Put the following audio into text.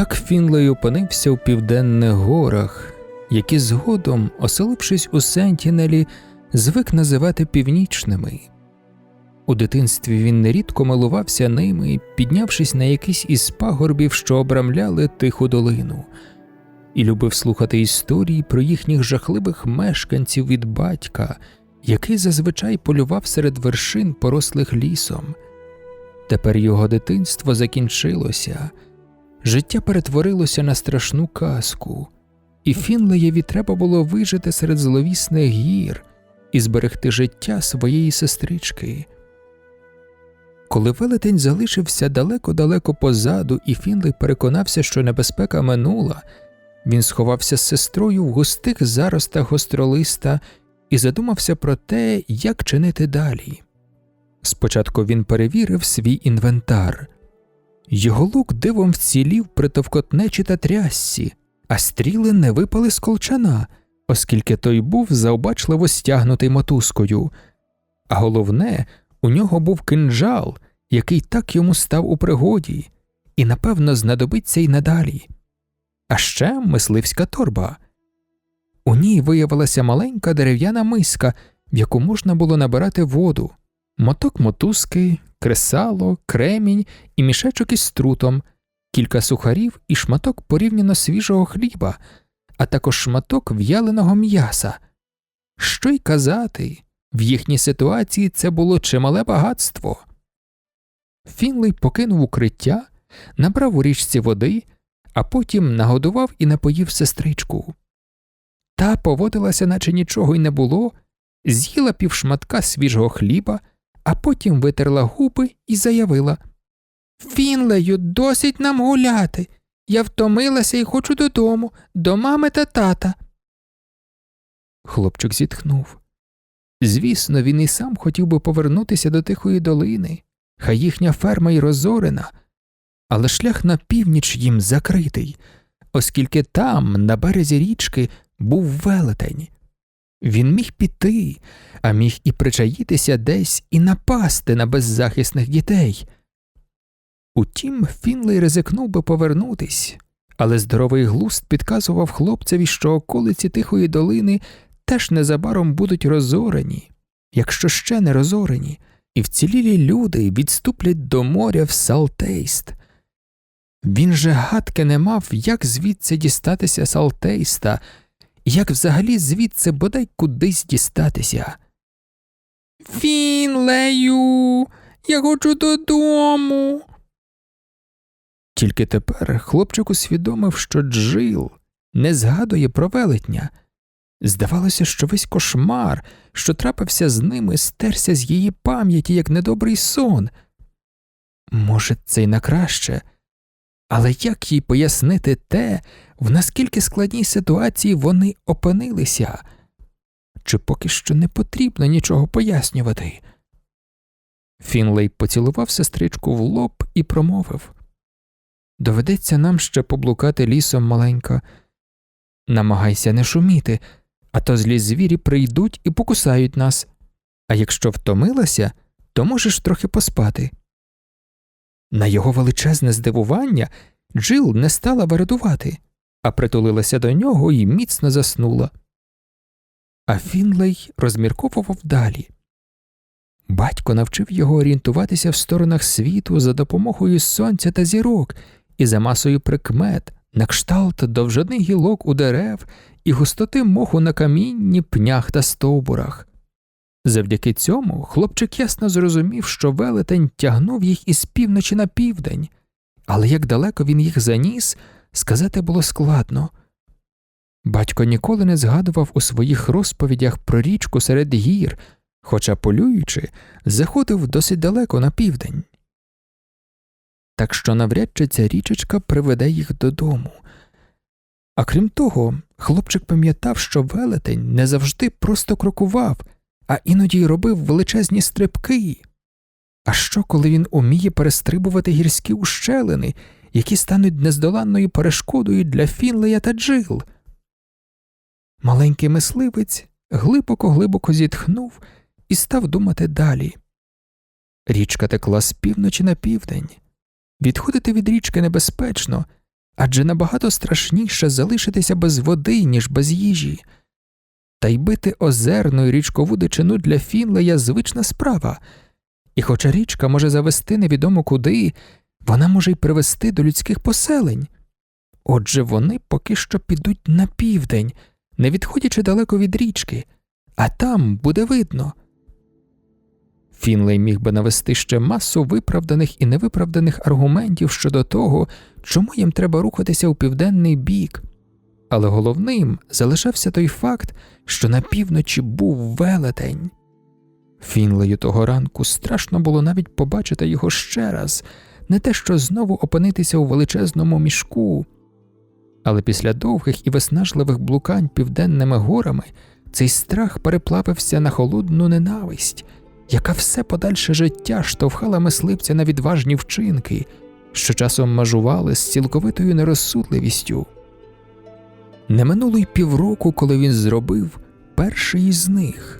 Так Фінлей опинився в південних горах, які згодом, оселившись у Сентінелі, звик називати північними. У дитинстві він нерідко милувався ними, піднявшись на якийсь із пагорбів, що обрамляли тиху долину, і любив слухати історії про їхніх жахливих мешканців від батька, який зазвичай полював серед вершин, порослих лісом. Тепер його дитинство закінчилося, життя перетворилося на страшну казку, і Фінлеєві треба було вижити серед зловісних гір і зберегти життя своєї сестрички. Коли велетень залишився далеко-далеко позаду, і Фінлей переконався, що небезпека минула, він сховався з сестрою в густих заростах гостролиста і задумався про те, як чинити далі. Спочатку він перевірив свій інвентар. Його лук дивом вцілів при товкотнечі та трясці, а стріли не випали з колчана, оскільки той був заобачливо стягнутий мотузкою. А головне, у нього був кинджал, який так йому став у пригоді, і, напевно, знадобиться й надалі. А ще мисливська торба. У ній виявилася маленька дерев'яна миска, в яку можна було набирати воду, моток мотузки, кресало, кремінь і мішечок із струтом, кілька сухарів і шматок порівняно свіжого хліба, а також шматок в'яленого м'яса. Що й казати, в їхній ситуації це було чимале багатство. Фінлей покинув укриття, набрав у річці води, а потім нагодував і напоїв сестричку. Та поводилася, наче нічого й не було, з'їла півшматка свіжого хліба, а потім витерла губи і заявила Фінлею, досить нам гуляти. Я втомилася і хочу додому, до мами та тата. Хлопчик зітхнув. Звісно, він і сам хотів би повернутися до Тихої долини, хай їхня ферма й розорена, але шлях на північ їм закритий, оскільки там, на березі річки, був велетень. Він міг піти, а міг і причаїтися десь і напасти на беззахисних дітей. Утім, Фінлей ризикнув би повернутись, але здоровий глуст підказував хлопцеві, що околиці Тихої долини теж незабаром будуть розорені, якщо ще не розорені, і вцілілі люди відступлять до моря в Салтейст. Він же гадки не мав, як звідси дістатися Салтейста, як взагалі звідси бодай кудись дістатися. Фінлею, я хочу додому. Тільки тепер хлопчик усвідомив, що Джил не згадує про велетня. Здавалося, що весь кошмар, що трапився з ними, стерся з її пам'яті, як недобрий сон. Може, це й на краще, але як їй пояснити те, в наскільки складній ситуації вони опинилися? Чи поки що не потрібно нічого пояснювати? Фінлей поцілував сестричку в лоб і промовив Доведеться нам ще поблукати лісом маленько. Намагайся не шуміти, а то злі звірі прийдуть і покусають нас. А якщо втомилася, то можеш трохи поспати. На його величезне здивування Джил не стала вирадувати, а притулилася до нього і міцно заснула. А Фінлей розмірковував далі. Батько навчив його орієнтуватися в сторонах світу за допомогою сонця та зірок і за масою прикмет, на кшталт довжини гілок у дерев і густоти моху на камінні, пнях та стовбурах. Завдяки цьому хлопчик ясно зрозумів, що велетень тягнув їх із півночі на південь, але як далеко він їх заніс, сказати було складно. Батько ніколи не згадував у своїх розповідях про річку серед гір, хоча, полюючи, заходив досить далеко на південь. Так що навряд чи ця річечка приведе їх додому. А крім того, хлопчик пам'ятав, що велетень не завжди просто крокував, а іноді й робив величезні стрибки. А що, коли він уміє перестрибувати гірські ущелини, які стануть нездоланною перешкодою для Фінлея та Джил? Маленький мисливець глибоко глибоко зітхнув і став думати далі. Річка текла з півночі на південь. Відходити від річки небезпечно, адже набагато страшніше залишитися без води, ніж без їжі. Та й бити озерну і річкову дичину для Фінлея звична справа, і хоча річка може завести невідомо куди, вона може й привести до людських поселень. Отже, вони поки що підуть на південь, не відходячи далеко від річки, а там буде видно. Фінлей міг би навести ще масу виправданих і невиправданих аргументів щодо того, чому їм треба рухатися у південний бік, але головним залишався той факт, що на півночі був велетень. Фінлею того ранку страшно було навіть побачити його ще раз, не те що знову опинитися у величезному мішку. Але після довгих і виснажливих блукань південними горами цей страх переплавився на холодну ненависть, яка все подальше життя штовхала мисливця на відважні вчинки, що часом межували з цілковитою нерозсудливістю. Не минуло й півроку, коли він зробив перший із них.